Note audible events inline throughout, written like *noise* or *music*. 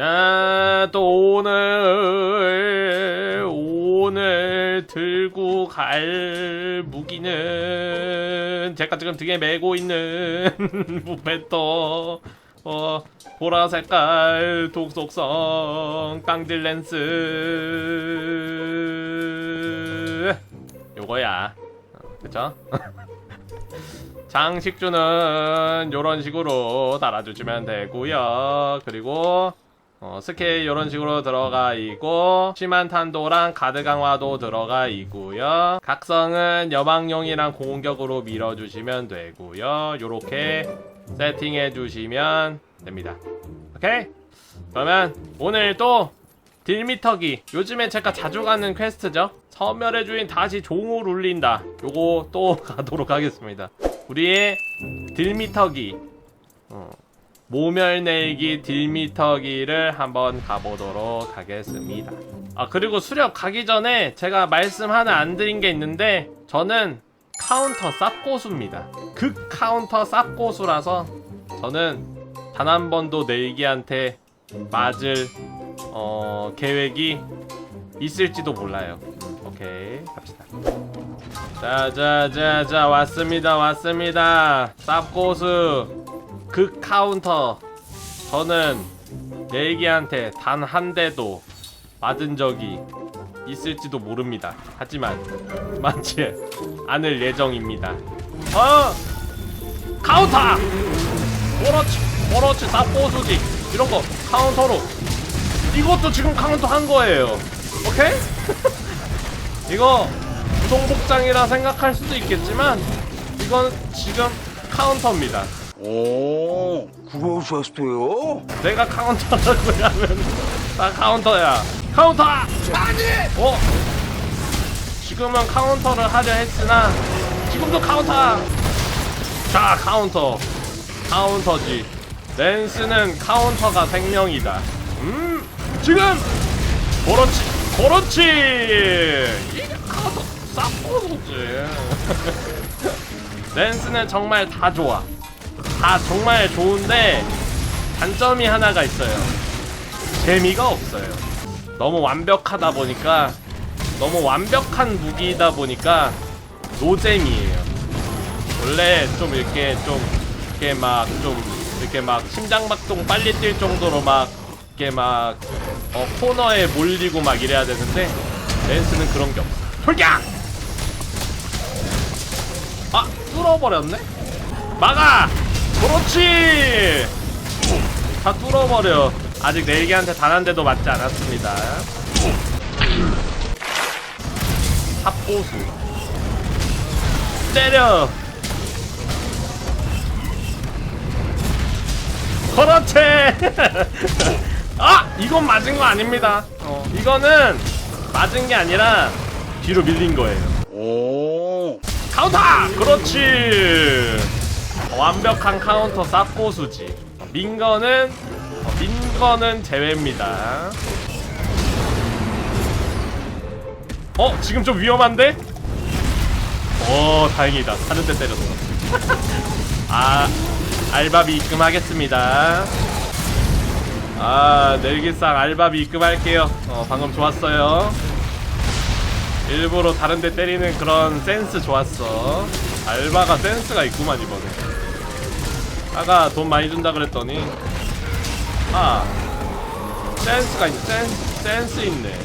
자, 또 오늘, 오늘 들고 갈 무기는 제가 지금 등에 메고 있는 *laughs* 무페터, 어, 보라 색깔, 독속성, 깡딜 렌스. 요거야. 어, 그쵸? *laughs* 장식주는 요런 식으로 달아주시면 되고요 그리고 어, 스케일 요런 식으로 들어가 있고 심한 탄도랑 가드 강화도 들어가 있고요. 각성은 여망용이랑 공격으로 밀어주시면 되고요. 요렇게 세팅해 주시면 됩니다. 오케이? 그러면 오늘 또 딜미터기. 요즘에 제가 자주 가는 퀘스트죠? 섬멸의 주인 다시 종을 울린다. 요거 또 *laughs* 가도록 하겠습니다. 우리의 딜미터기. 어, 모멸내기 딜미터기를 한번 가보도록 하겠습니다 아 그리고 수렵 가기 전에 제가 말씀 하나 안 드린 게 있는데 저는 카운터 쌉고수입니다 극 카운터 쌉고수라서 저는 단 한 번도 내기한테 맞을 어, 계획이 있을지도 몰라요. 음, 오케이 갑시다. 자자자자 왔습니다 왔습니다. 쌉고수 극 카운터. 저는 내기한테 단 한 대도 맞은 적이 있을지도 모릅니다. 하지만 맞지 않을 예정입니다. 어 카운터. 그렇지 그렇지 쌉고수지 이런 거 카운터로 이것도 지금 카운터 한 거예요. 오케이? *laughs* 이거 부동복장이라 생각할 수도 있겠지만 이건 지금 카운터입니다. 오, 그러셨어요? 내가 카운터라고 하면 다 카운터야. 카운터! 아니! 어? 지금은 카운터를 하려 했으나 지금도 카운터! 자, 카운터. 카운터지. 랜스는 카운터가 생명이다. 음, 지금! 그렇지, 그렇지! 이게 카운터 쌉고소지. *laughs* 랜스는 정말 다 좋아. 다 정말 좋은데 단점이 하나가 있어요. 재미가 없어요. 너무 완벽하다 보니까 너무 완벽한 무기이다 보니까 노잼이에요. 원래 좀 이렇게 좀 이렇게 막 좀 이렇게 막 심장박동 빨리 뛸 정도로 막 이렇게 막 어, 코너에 몰리고 막 이래야 되는데 랜스는 그런 게 없어. 돌격! 아 뚫어버렸네. 막아! 그렇지! 다 뚫어버려. 아직 넬기한테 단 한 대도 맞지 않았습니다. 합보수. 때려! 그렇지! *laughs* 아! 이건 맞은 거 아닙니다. 어, 이거는 맞은 게 아니라 뒤로 밀린 거예요. 오, 카운터! 그렇지! 완벽한 카운터 쌉고수지. 민거는 어, 민거는 제외입니다. 어 지금 좀 위험한데? 오 다행이다. 하는 데 때렸어. *laughs* 아 알바비 입금하겠습니다. 아 넬기상 알바비 입금할게요. 어 방금 좋았어요. 일부러 다른 데 때리는 그런 센스 좋았어. 알바가 센스가 있구만 이번에. 아까 돈 많이 준다 그랬더니 아 센스가 있네. 센 센스 있네.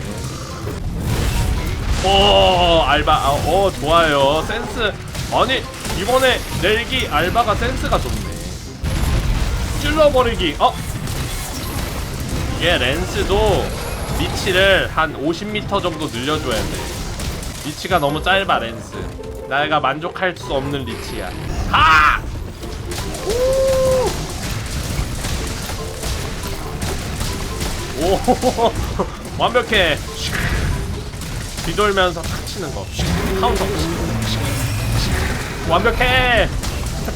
오 알바 아, 어 좋아요. 센스 아니 이번에 넬기 알바가 센스가 좋네. 찔러버리기. 어 이게 렌스도 위치를 한 50m 정도 늘려줘야 돼. 리치가 너무 짧아 렌스 내가 만족할 수 없는 리치야 하! 오! 오 *laughs* 완벽해. 뒤돌면서 탁 치는 거. 카운터. 완벽해.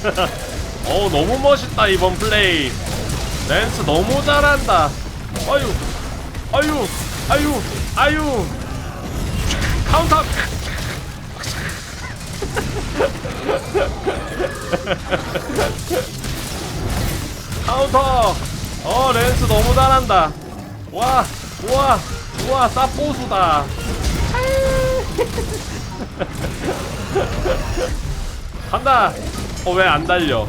*laughs* 어 너무 멋있다 이번 플레이. 렌스 너무 잘한다. 아유 아유 아유 아유. 카운터 *laughs* 카운터 어 렌스 너무 잘한다 와, 우와, 우와, 쌉보수다. *laughs* 간다. 어, 왜 안 달려?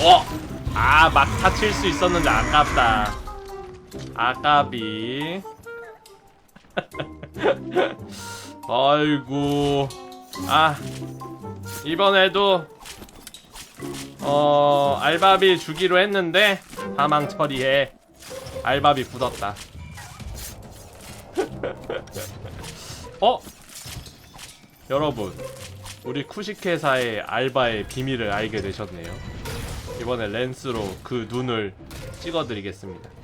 어, 아, 막 다칠 수 있었는데 아깝다. 아까비. *laughs* 아이고. 아, 이번에도 어 알바비 주기로 했는데 사망 처리해 알바비 굳었다. *laughs* 어? 여러분 우리 쿠식회사의 알바의 비밀을 알게 되셨네요. 이번에 렌스로 그 눈을 찍어드리겠습니다